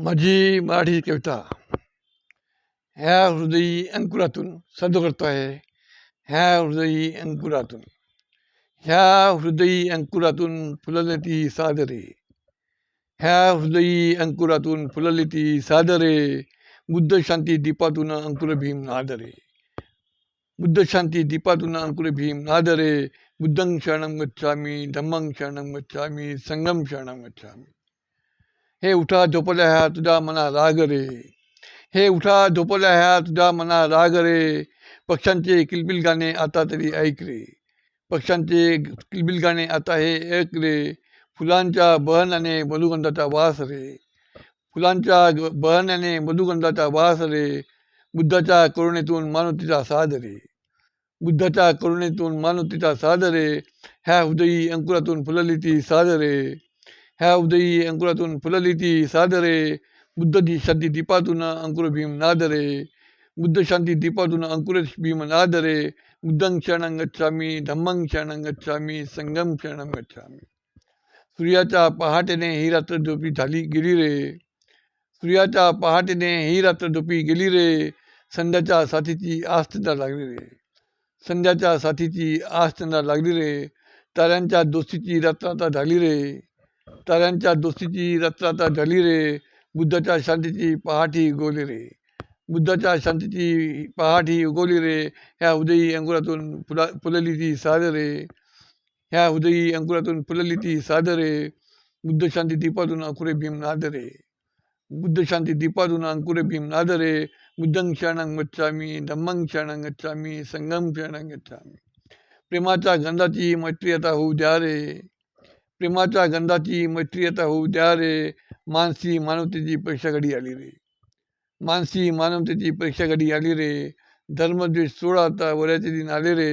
माझी मराठी कविता ह्या हृदयी अंकुरातून सादर करतो आहे. ह्या हृदयी अंकुरातून. ह्या हृदयी अंकुरातून फुलले ती सादरे. ह्या हृदयी अंकुरातून फुलले ती सादरे. बुद्ध शांती दीपातून अंकुर भीम नादरे. बुद्ध शांती दीपातून अंकुर भीम नादरे. बुद्धं शरणं गच्छामी धम्मं शरणं गच्छामी संगम शरणं गच्छामी. हे उठा झोपल्या ह्या तुझ्या मना राग रे. हे उठा झोपल्या ह्या तुझ्या मना राग रे. पक्ष्यांचे किलबिल गाणे आता तरी ऐक रे. पक्ष्यांचे किलबिल गाणे आता हे ऐक रे. फुलांच्या बहनाने मधुगंधाचा वास रे. फुलांच्या ग- बहनाने मधुगंधाचा वास रे. बुद्धाच्या करुणेतून मानवतीचा साध रे. बुद्धाच्या करुणेतून मानवतीचा साध रे. ह्या हृदयी अंकुरातून फुलली ती साध रे. ह्या उदयी अंकुरातून फुलली ती सादरे बुद्ध शांती दीपातून अंकुर भीम नादरे बुद्ध शांती दीपातून अंकुर भीम नादरे बुद्धं क्षणं गच्छामी धम्मं क्षणं गच्छामी संगम क्षणं गच्छामी सूर्याच्या पहाटेने ही रात्र झोपी झाली गेली रे सूर्याच्या पहाटेने ही रात्र झोपी गेली रे संध्याच्या साथीची आस लागली रे संध्याच्या साथीची आस लागली रे ताऱ्यांच्या दोस्तीची रात्र आता झाली रे ताऱ्यांच्या दोस्तीची रात्र ढली झाली रे. बुद्धाच्या शांतीची पहाटी उगवली रे. बुद्धाच्या शांतीची पहाटी उगवली रे. ह्या उदयी अंकुरातून फुला फुलली ती साध रे. ह्या उदयी अंकुरातून फुलली ती साध रे. बुद्ध शांती दीपातून अंकुरे भीम नाद रे. बुद्ध शांती दीपातून अंकुरे भीम नाद रे. बुद्धं शरणं गच्छामी धम्मंग शरणं गच्छामी संगम शरणं गच्छामी. प्रेमाच्या गंधाची मैत्री आता होऊ द्या रे. प्रेमाच्या गंधाची मैत्री आता होऊ द्या रे. मानसी मानवतेची परीक्षा घडी आली रे. मानसी मानवतेची परीक्षा घडी आली रे. धर्मद्वेष सोडा आता वऱ्याचे दिन आले रे.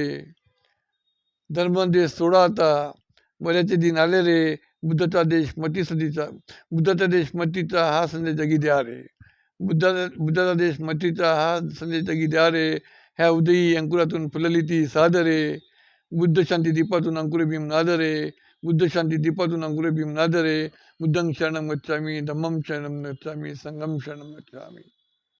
धर्मद्वेष सोडा आता वऱ्याचे दिन आले रे. बुद्धाचा देश मती सदीचा बुद्धाचा देश मतीचा हा संदेश जगी द्या रे. बुद्धाचा बुद्धाचा देश मतीचा हा संदेश जगी द्या रे. ह्या उदयी अंकुरातून फुलली ती रे. बुद्ध शांती दीपातून अंकुर भीम नादरे रे बुद्ध शांती दीपातून अंकुरे भीम नाद रे बुद्धं शरणं गच्छामी धम्मं शरणं गच्छामी संगम शरणं गच्छामी